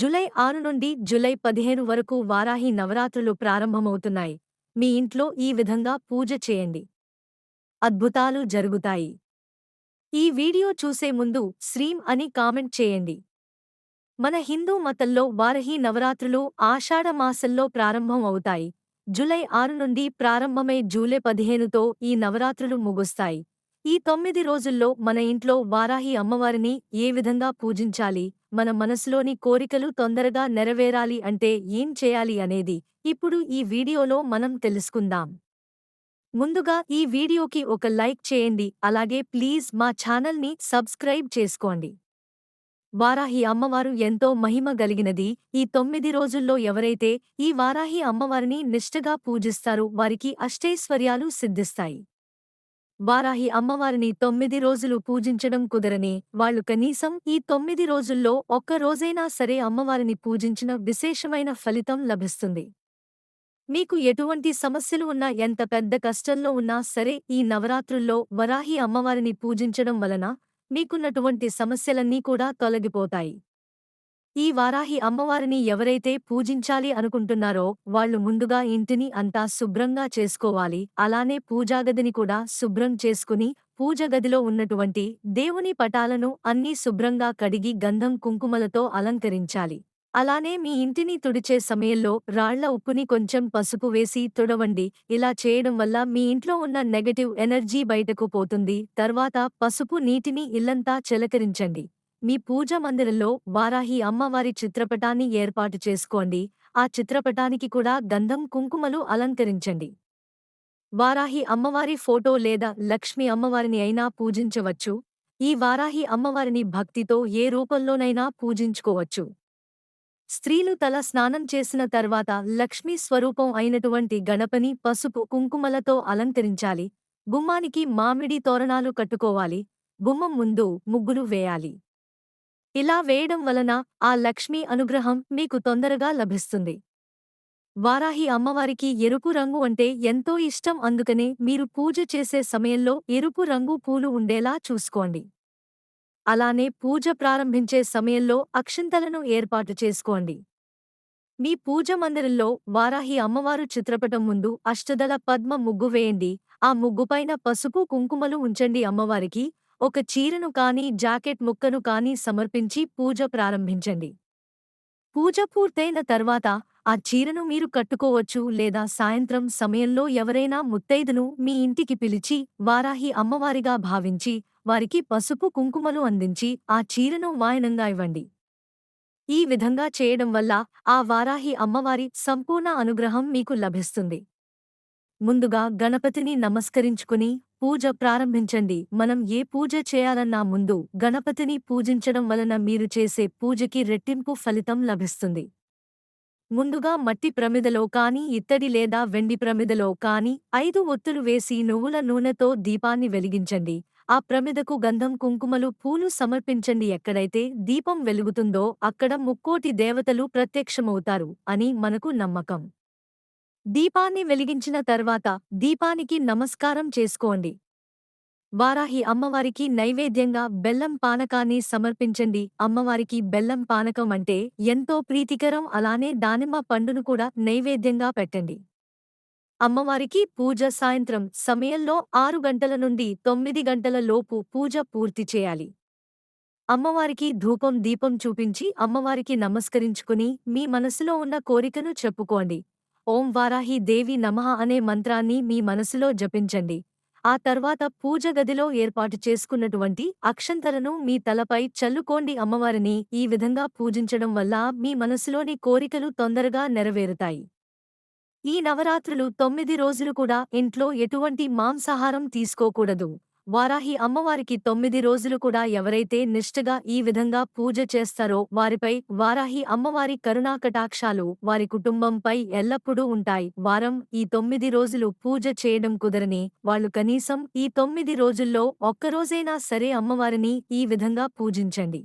July ఆరు నుండి July పదిహేను వరకు వారాహి నవరాత్రులు ప్రారంభమవుతున్నాయి. మీ ఇంట్లో ఈ విధంగా పూజ చేయండి. అద్భుతాలు జరుగుతాయి. ఈ వీడియో చూసే ముందు శ్రీం అని కామెంట్ చేయండి. మన హిందూ మతంలో వారహి నవరాత్రులు ఆషాఢ మాసంలో ప్రారంభం అవుతాయి జులై ఆరు నుండి ప్రారంభమై జూలై పదిహేనుతో ఈ నవరాత్రులు ముగుస్తాయి. ఈ తొమ్మిది రోజుల్లో మన ఇంట్లో వారాహి అమ్మవారిని ఏ విధంగా పూజించాలి? మన మనసులోని కోరికలు తొందరగా నెరవేరాలి అంటే ఏం చేయాలి అనేది ఇప్పుడు ఈ వీడియోలో మనం తెలుసుకుందాం. ముందుగా ఈ వీడియోకి ఒక లైక్ చేయండి అలాగే ప్లీజ్ మా ఛానల్ని సబ్స్క్రైబ్ చేసుకోండి. వారాహి అమ్మవారు ఎంతో మహిమ గలిగినది ఈ తొమ్మిది రోజుల్లో ఎవరైతే ఈ వారాహి అమ్మవారిని నిష్ఠగా పూజిస్తారో వారికి అష్టైశ్వర్యాలు సిద్ధిస్తాయి. వారాహి అమ్మవారిని తొమ్మిది రోజులు పూజించడం కుదరని వాళ్ళు కనీసం ఈ తొమ్మిది రోజుల్లో ఒక్క రోజైనా సరే అమ్మవారిని పూజించిన విశేషమైన ఫలితం లభిస్తుంది. మీకు ఎటువంటి సమస్యలు ఉన్నా ఎంత పెద్ద కష్టంలో ఉన్నా సరే ఈ నవరాత్రుల్లో వరాహి అమ్మవారిని పూజించడం వలన మీకున్నటువంటి సమస్యలన్నీ కూడా తొలగిపోతాయి. ఈ వారాహి అమ్మవారిని ఎవరైతే పూజించాలి అనుకుంటున్నారో వాళ్ళు ముందుగా ఇంటిని అంతా శుభ్రంగా చేసుకోవాలి. అలానే పూజాగదిని కూడా శుభ్రం చేసుకుని పూజగదిలో ఉన్నటువంటి దేవుని పటాలను అన్నీ శుభ్రంగా కడిగి గంధం కుంకుమలతో అలంకరించాలి. అలానే మీ ఇంటిని తుడిచే సమయంలో రాళ్ళ ఉప్పుని కొంచెం పసుపు వేసి తుడవండి. ఇలా చేయడం వల్ల మీ ఇంట్లో ఉన్న నెగటివ్ ఎనర్జీ బయటకు పోతుంది. తర్వాత పసుపు నీటిని ఇల్లంతా చెలకరించండి. మీ పూజ మందిరంలో వారాహి అమ్మవారి చిత్రపటాన్ని ఏర్పాటు చేసుకోండి. ఆ చిత్రపటానికి కూడా గంధం కుంకుమలు అలంకరించండి. వారాహి అమ్మవారి ఫోటో లేదా లక్ష్మి అమ్మవారిని అయినా పూజించవచ్చు. ఈ వారాహి అమ్మవారిని భక్తితో ఏ రూపంలోనైనా పూజించుకోవచ్చు. స్త్రీలు తల స్నానం చేసిన తర్వాత లక్ష్మీ స్వరూపం అయినటువంటి గణపని పసుపు కుంకుమలతో అలంకరించాలి. గుమ్మానికి మామిడి తోరణాలు కట్టుకోవాలి. గుమ్మం ముందు ముగ్గులు వేయాలి. ఇలా వేయడం వలన ఆ లక్ష్మీ అనుగ్రహం మీకు తొందరగా లభిస్తుంది. వారాహి అమ్మవారికి ఎరుపు రంగు అంటే ఎంతో ఇష్టం అందుకనే మీరు పూజ చేసే సమయంలో ఎరుపు రంగు పూలు ఉండేలా చూసుకోండి. అలానే పూజ ప్రారంభించే సమయంలో అక్షింతలను ఏర్పాటు చేసుకోండి. మీ పూజ మందిరంలో వారాహి అమ్మవారు చిత్రపటం ముందు అష్టదళ పద్మ ముగ్గు వేయండి. ఆ ముగ్గుపైన పసుపు కుంకుమలు ఉంచండి అమ్మవారికి. ఒక చీరను కానీ జాకెట్ ముక్కను కానీ సమర్పించి పూజ ప్రారంభించండి. పూజ పూర్తయిన తర్వాత ఆ చీరను మీరు కట్టుకోవచ్చు లేదా సాయంత్రం సమయంలో ఎవరైనా ముత్తైదును మీ ఇంటికి పిలిచి వారాహి అమ్మవారిగా భావించి వారికి పసుపు కుంకుమలు అందించి ఆ చీరను వాయనంగా ఇవ్వండి. ఈ విధంగా చేయడం వల్ల ఆ వారాహి అమ్మవారి సంపూర్ణ అనుగ్రహం మీకు లభిస్తుంది. ముందుగా గణపతిని నమస్కరించుకుని పూజ ప్రారంభించండి. మనం ఏ పూజ చేయాలన్నా ముందు గణపతిని పూజించడం వలన మీరు చేసే పూజకి రెట్టింపు ఫలితం లభిస్తుంది. ముందుగా మట్టి ప్రమిదలో కాని ఇత్తడి లేదా వెండి ప్రమిదలో కాని ఐదు ఒత్తులు వేసి నువ్వుల నూనెతో దీపాన్ని వెలిగించండి. ఆ ప్రమిదకు గంధం కుంకుమలు పూలు సమర్పించండి. ఎక్కడైతే దీపం వెలుగుతుందో అక్కడ ముక్కోటి దేవతలు ప్రత్యక్షమవుతారు అని మనకు నమ్మకం. దీపాన్ని వెలిగించిన తర్వాత దీపానికి నమస్కారం చేసుకోండి. వారాహి అమ్మవారికి నైవేద్యంగా బెల్లం పానకాన్ని సమర్పించండి. అమ్మవారికి బెల్లం పానకం అంటే ఎంతో ప్రీతికరం. అలానే దానిమ్మ పండును కూడా నైవేద్యంగా పెట్టండి. అమ్మవారికి పూజ సాయంత్రం సమయంలో ఆరు గంటల నుండి తొమ్మిది గంటల లోపు పూజ పూర్తి చేయాలి. అమ్మవారికి ధూపం దీపం చూపించి అమ్మవారికి నమస్కరించుకుని మీ మనసులో ఉన్న కోరికను చెప్పుకోండి. ఓం వారాహి దేవి నమః అనే మంత్రాన్ని మీ మనసులో జపించండి. ఆ తర్వాత పూజ గదిలో ఏర్పాటు చేసుకున్నటువంటి అక్షంతలను మీ తలపై చల్లుకోండి అమ్మవారిని. ఈ విధంగా పూజించడం వల్ల మీ మనసులోని కోరికలు తొందరగా నెరవేరుతాయి. ఈ నవరాత్రులు తొమ్మిది రోజులు కూడా ఇంట్లో ఎటువంటి మాంసాహారం తీసుకోకూడదు. వారాహి అమ్మవారికి తొమ్మిది రోజులు కూడా ఎవరైతే నిష్ఠగా ఈ విధంగా పూజ చేస్తారో వారిపై వారాహి అమ్మవారి కరుణాకటాక్షాలు వారి కుటుంబంపై ఎల్లప్పుడూ ఉంటాయి. వారం ఈ తొమ్మిది రోజులు పూజ చేయడం కుదరని వాళ్ళు కనీసం ఈ తొమ్మిది రోజుల్లో ఒక్కరోజైనా సరే అమ్మవారిని ఈ విధంగా పూజించండి.